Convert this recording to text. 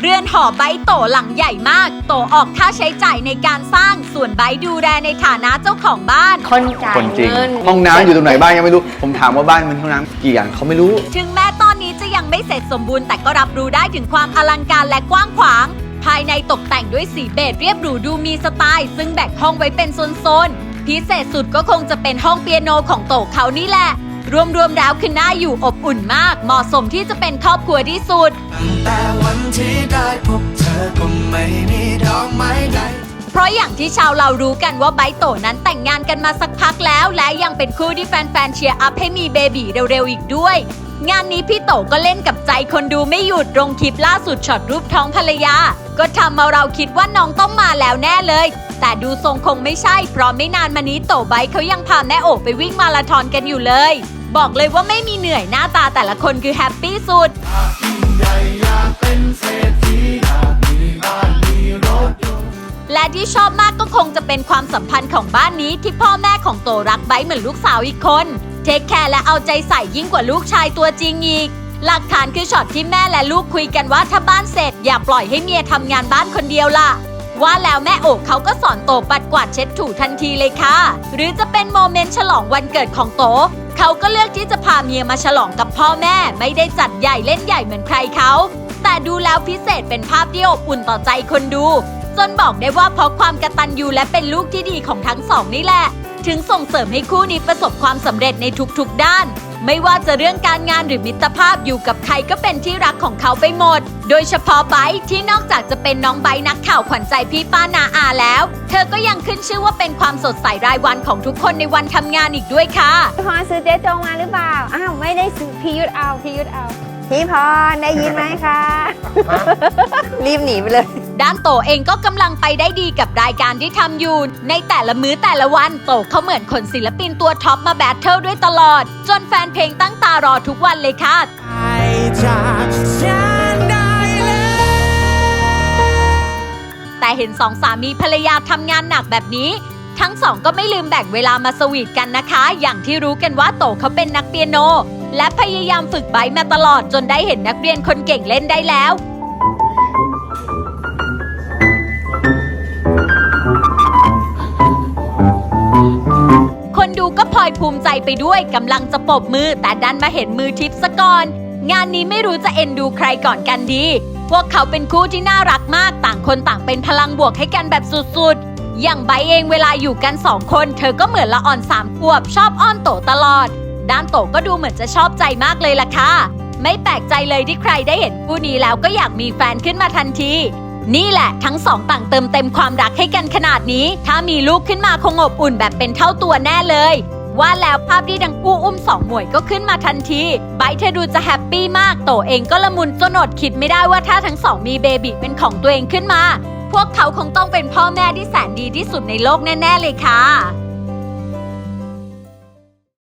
เรือนหอไบร์ทโตหลังใหญ่มาก โตออกค่าใช้จ่ายในการสร้างส่วนไบร์ทดูแลในฐานะเจ้าของบ้าน คนจ่ายคนจริงเงินห้องน้ำอยู่ตรงไหนบ้างยังไม่รู้ ผมถามว่าบ้านมันห้องน้ำกี่อย่างเขาไม่รู้ ถึงแม้ตอนนี้จะยังไม่เสร็จสมบูรณ์แต่ก็รับรู้ได้ถึงความอลังการและกว้างขวาง ภายในตกแต่งด้วยสีเบจเรียบหรูดูมีสไตล์ ซึ่งแบ่งห้องไว้เป็นโซนๆพิเศษสุดก็คงจะเป็นห้องเปียโนของโตเขานี่แหละ รวมๆแล้วคือน่าอยู่อบอุ่นมาก เหมาะสมที่จะเป็นครอบครัวที่สุด ตั้งแต่วันที่ได้พบเธอก็ไม่มีดอกไม้ใด เพราะอย่างที่ชาวเรารู้กันว่าไบร์ทโตนั้นแต่งงานกันมาสักพักแล้ว และยังเป็นคู่ที่แฟนๆเชียร์อัพให้มีเบบีเร็วๆอีกด้วย งานนี้พี่โตก็เล่นกับใจคนดูไม่หยุดลงคลิปล่าสุดช็อตรูปท้องภรรยา ก็ทำเอาเราคิดว่าน้องต้องมาแล้วแน่เลย แต่ดูทรงคงไม่ใช่ เพราะไม่นานมานี้โตไบเขายังพาแม่โอบไปวิ่งมาราธอนกันอยู่เลย บอกเลยว่าไม่มีเหนื่อยหน้าตาแต่ละคนคือแฮปปี้สุด และที่ชอบมากก็คงจะเป็นความสัมพันธ์ของบ้านนี้ที่พ่อแม่ของโตรักไบเหมือนลูกสาวอีกคน เทคแคร์และเอาใจใส่ยิ่งกว่าลูกชายตัวจริงอีกหลักฐานคือช็อตที่แม่และลูกคุยกันว่าถ้าบ้านเสร็จ อย่าปล่อยให้เมียทำงานบ้านคนเดียวล่ะ ว่าแล้วแม่โอกเขาก็สอนโตปัดกวาดเช็ดถูทันทีเลยค่ะ หรือจะเป็นโมเมนต์ฉลองวันเกิดของโต เขาก็เลือกที่จะพาเมียมาฉลองกับพ่อแม่ ไม่ได้จัดใหญ่เล่นใหญ่เหมือนใครเขา แต่ดูแล้วพิเศษเป็นภาพที่อบอุ่นต่อใจคนดู จนบอกได้ว่าเพราะความกระตันยูและเป็นลูกที่ดีของทั้งสองนี่แหละ ถึงส่งเสริมให้คู่นี้ประสบความสำเร็จในทุกๆด้าน ไม่ว่าจะเรื่องการงานหรือมิตรภาพอยู่กับใครก็เป็นที่รักของเขาไปหมด โดยเฉพาะไบร์ทที่นอกจากจะเป็นน้องไบร์ทนักข่าวขวัญใจพี่ป้านาอาแล้ว เธอก็ยังขึ้นชื่อว่าเป็นความสดใสรายวันของทุกคนในวันทำงานอีกด้วยค่ะพี่พรซื้อเจ๊จงมาหรือเปล่า อ้าวไม่ได้ซื้อพี่ยุทธเอาพี่ยุทธเอา พี่พรได้ยินไหมคะ รีบหนีไปเลย ด้านโตเองก็กำลังไปได้ดีกับรายการที่ทำอยู่ ในแต่ละมื้อแต่ละวันโตเขาเหมือนขนศิลปินตัวท็อปมาแบทเทิลด้วยตลอด จนแฟนเพลงตั้งตารอทุกวันเลยค่ะไปจากฉันได้แล้วแต่เห็นสองสามีภรรยาทำงานหนักแบบนี้ ทั้งสองก็ไม่ลืมแบ่งเวลามาสวีทกันนะคะ อย่างที่รู้กันว่าโตเขาเป็นนักเปียโน และพยายามฝึกไบร์ทมาตลอดจนได้เห็นนักเรียนคนเก่งเล่นได้แล้ว ลอยภูมิใจไปด้วยกำลังจะปบมือ แต่ดันมาเห็นมือทิปซะก่อน งานนี้ไม่รู้จะเอ็นดูใครก่อนกันดี พวกเขาเป็นคู่ที่น่ารักมากต่างคนต่างเป็นพลังบวกให้กันแบบสุดๆ อย่างไบเองเวลาอยู่กันสองคน เธอก็เหมือนละอ่อนสามขวบชอบอ้อนโตตลอด ด้านโตก็ดูเหมือนจะชอบใจมากเลยล่ะค่ะไม่แปลกใจเลยที่ใครได้เห็นคู่นี้แล้วก็อยากมีแฟนขึ้นมาทันที นี่แหละทั้งสองต่างเติมเต็มความรักให้กันขนาดนี้ ถ้ามีลูกขึ้นมาคงอบอุ่นแบบเป็นเท่าตัวแน่เลย ว่าแล้วภาพที่ทั้งคู่อุ้มสองหมวยก็ขึ้นมาทันที ไบเธอดูจะแฮปปี้มาก โตเองก็ละมุนจนอดคิดไม่ได้ว่าถ้าทั้งสองมีเบบีเป็นของตัวเองขึ้นมา พวกเขาคงต้องเป็นพ่อแม่ที่แสนดีที่สุดในโลกแน่ ๆ เลยค่ะ